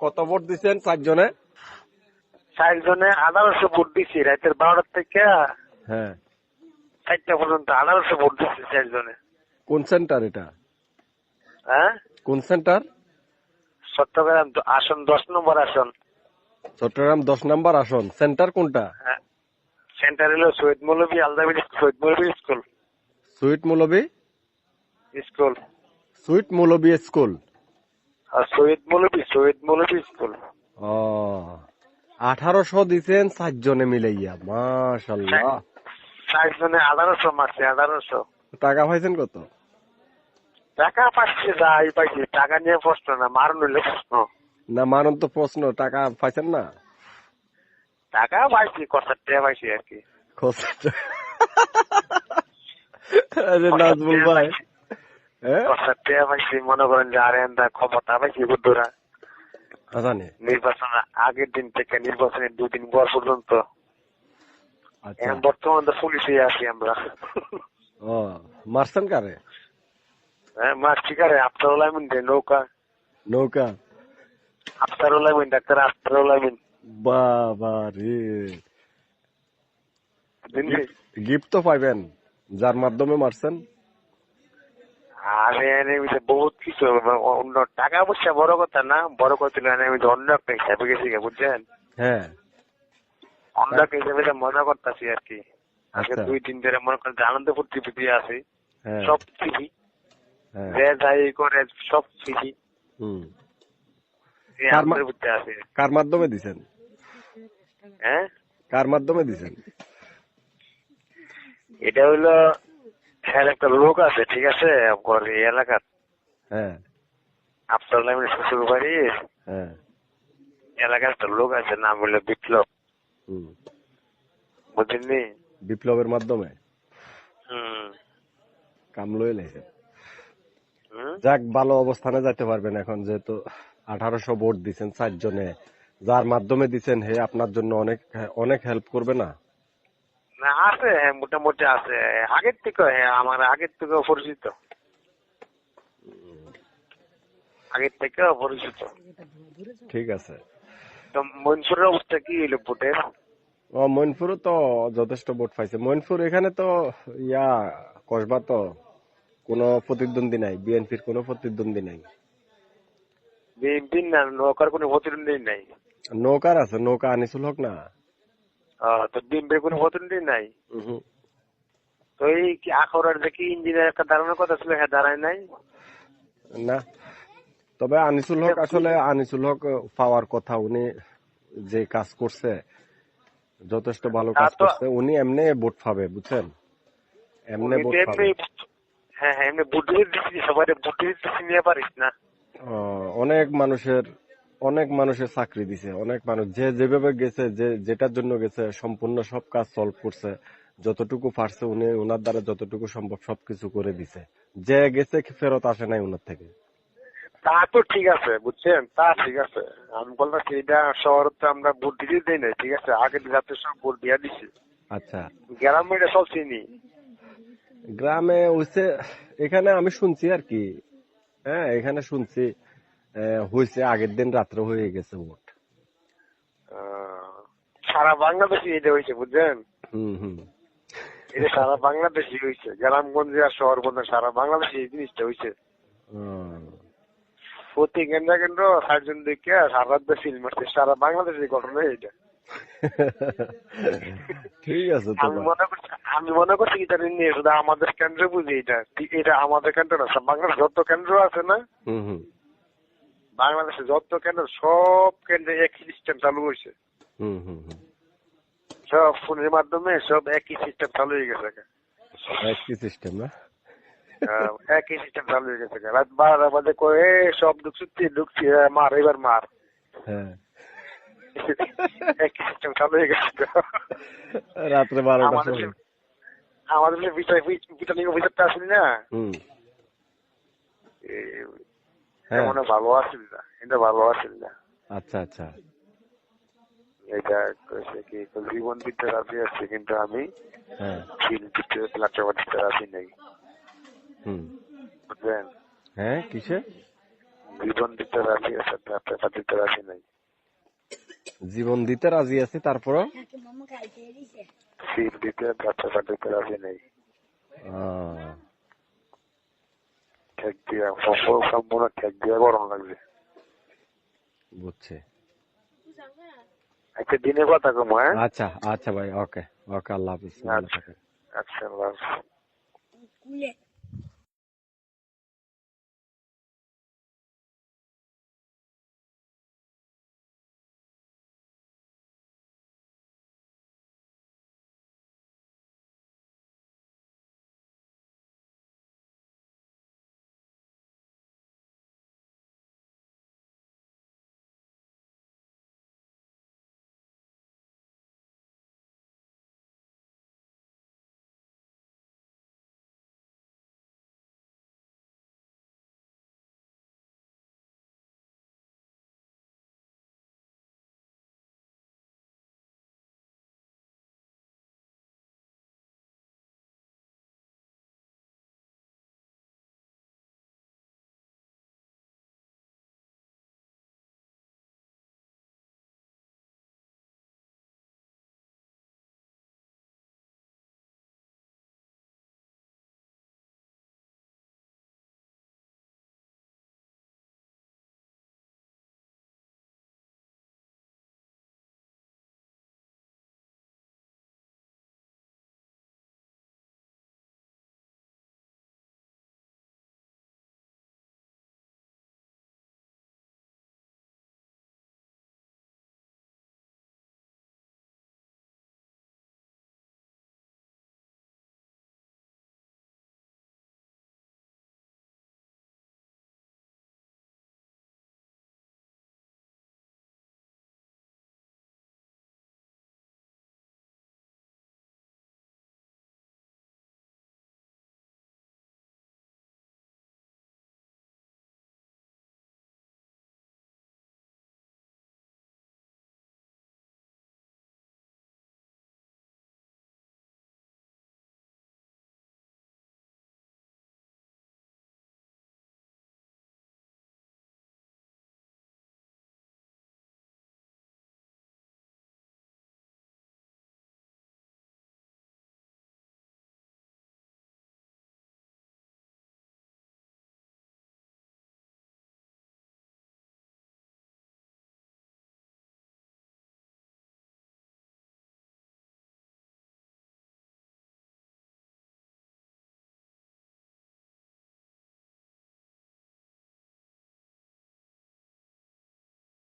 কত ভোট দিচ্ছেন চারজনে? চারজনে আঠারোশো ভোট দিছি রাতের বারোটার থেকে হ্যাঁ। চারটা পর্যন্ত আঠারোশো ভোট দিচ্ছি চারজনে। কোন সেন্টার এটা? হ্যাঁ? কোন সেন্টার? চট্টগ্রাম আসন দশ নম্বর আসন। চট্টগ্রাম দশ নম্বর আসন। সেন্টার কোনটা? হ্যাঁ। সেন্টার হলো শহীদ মৌলভী আলদাবির শহীদ মৌলভী স্কুল। সুইট মৌলবী স্কুল। সুইট মৌলবী স্কুল। আর শহীদ মৌলভী শহীদ মৌলভী স্কুল। ও আঠারোশো দিছেন চারজনে মিলাইয়া মাশাল্লাহ। চারজনে আঠারোশো মারছে আঠারোশো। টাকা পাইছেন কত? টাকা পাচ্ছি যাই পাইছি। টাকা নিয়ে প্রশ্ন না মারণ হইলে প্রশ্ন। না মানন তো প্রশ্ন টাকা পাইছেন না? টাকা পাইছি কত টাকা পাইছি আর কি। আরে নাজমুল ভাই। পাইছি মনে করেন যে আরে ক্ষমতা পাইছি বুদ্ধরা? নির্বাচন আগের দিন থেকে নির্বাচনের দুদিন পর পর্যন্ত। আচ্ছা। এখন বর্তমান তো পুলিশে আছি আমরা। ও মারছেন কারে? হ্যাঁ ঠিক আছে আফতারুল আমিন রে নৌকা। নৌকা? আফতারুল আমিন ডাক্তার আফতারুল আমিন বাবা রে। গিফট তো পাইবেন যার মাধ্যমে মারছেন। আরে এনে বহুত কিছু অন্য টাকা পয়সা বড় কথা না বড় কথা না মিলে অন্য একটা হিসাবে গেছি বুঝছেন? হ্যাঁ। অন্য একটা হিসাবে মজা করতেছি আর কি। আচ্ছা। দুই দিন ধরে মনে করেন যে আনন্দপুর টিভিতে আছি। সব ফ্রি। হ্যাঁ। যে যাই করে সব ফ্রি। কার মাধ্যমে দিছেন? হ্যাঁ? কার মাধ্যমে দিছেন? এটা হইল হ্যাঁ একটা লোক আছে ঠিক আছে? আপনার এই এলাকার। হ্যাঁ। আপনার নামে শ্বশুর বাড়ি হ্যাঁ। এলাকার একটা লোক আছে নাম হলো বিপ্লব। হুম। বুঝলেননি বিপ্লবের মাধ্যমে? হুম। কাম লয়ে লেছে যাক ভালো অবস্থানে যাইতে পারবেন এখন যেহেতু আঠারোশো ভোট দিছেন চারজনে। যার মাধ্যমে দিচ্ছেন হে আপনার জন্য অনেক অনেক হেল্প করবে না? না আছে হ্যাঁ মোটামুটি আছে। আগের থেকে হ্যাঁ আমার আগের থেকে পরিচিত। আগের থেকে পরিচিত। ঠিক আছে। তো মনসুরের অবস্থা কি হইল ভোটের? ও মইনপুরও তো যথেষ্ট ভোট পাইছে। মইনপুর এখানে তো ইয়া কসবা তো কোনো প্রতিদ্বন্দ্বী নাই বিএনপির কোনো প্রতিদ্বন্দ্বী নাই। বিএনপির না নৌকার কোনো প্রতিদ্বন্দ্বী নাই। নৌকার আছে নৌকা আনিসুল হক না। তো কোনো প্রতিদ্বন্দ্বী নাই। তো এই কি আখড়ার যে কি ইঞ্জিনিয়ার একটা দাঁড়ানোর কথা ছিল হ্যাঁ দাঁড়ায় নাই। না। তবে আনিসুল হক আসলে আনিসুল হক পাওয়ার কথা উনি যে কাজ করছে যথেষ্ট ভালো কাজ করছে। উনি এমনি ভোট পাবে বুঝছেন? এমনি ভোট পাবে। হ্যাঁ হ্যাঁ এমনি বুদ্ধির দিচ্ছি সবাই বুদ্ধির দিচ্ছি নিয়ে পারিস না। অনেক মানুষের অনেক মানুষের চাকরি দিছে অনেক মানুষ যে যেভাবে গেছে যে যেটার জন্য গেছে সম্পূর্ণ সব কাজ সলভ করছে। যতটুকু পারছে উনি ওনার দ্বারা যতটুকু সম্ভব সবকিছু করে দিছে। যে গেছে ফেরত আসে নাই ওনার থেকে। তা তো ঠিক আছে বুঝছেন? তা ঠিক আছে। আমি বললাম এটা শহরে তো আমরা ভোট দিতে দিই না ঠিক আছে? আগে যাতে সব ভোট দিয়া দিছি। আচ্ছা। গ্রামে এটা সব চিনি। গ্রামে হইছে এখানে আমি শুনছি আর কি। হ্যাঁ এখানে শুনছি। হইছে আগের দিন রাত্রে হয়ে গেছে ভোট। সারা বাংলাদেশে এটা হয়েছে বুঝছেন? হুম হুম। এটা সারা বাংলাদেশে হয়েছে গ্রামগঞ্জে আর শহর বন্ধ সারা বাংলাদেশে এই জিনিসটা হয়েছে। প্রতি কেন্দ্র কেন্দ্র সাতজন দেখে সারা রাত মারছে সারা বাংলাদেশের ঘটনা এটা ঠিক আছে আমি মনে করছি আমি মনে করছি এটা নিয়ে শুধু আমাদের কেন্দ্র বুঝি এটা। এটা আমাদের কেন্দ্র না বাংলাদেশ যত কেন্দ্র আছে না হুম হুম। বাংলাদেশে যত কেন্দ্র সব কেন্দ্রে একই সিস্টেম চালু হয়েছে সব ফোনের মাধ্যমে সব একই সিস্টেম চালু হয়ে গেছে একই সিস্টেম না? একই সিস্টেম চালু হয়ে গেছে রাত বারোটা বাজে করে সব ঢুকছি ঢুকছি মার এবার মার। হ্যাঁ। একই সিস্টেম চালু হয়ে গেছে রাত্রে বারোটার আমাদের বিচারিক আসেনি না? হ্যাঁ মনে ভালো আসেন না এটা ভালো আসেন না আচ্ছা আচ্ছা। এটা কইছে কি জীবন দিতে রাজি আছে কিন্তু আমি হ্যাঁ। ফিল দিতে রাজি নাই। হুম। বুঝলেন? হ্যাঁ কিসে? জীবন দিতে রাজি আছে টাকা দিতে রাজি নাই। জীবন দিতে রাজি আছে তারপরও? সিট দিতে টাকা দিতে রাজি নেই। আহ, ঠেক দিয়া সম্পূর্ণ ঠেক দিয়া গরম লাগছে বুঝছি একটা দিনে কথা কম হ্যাঁ আচ্ছা আচ্ছা ভাই ওকে ওকে আল্লাহ হাফিজ। আচ্ছা আল্লাহ হাফেজ।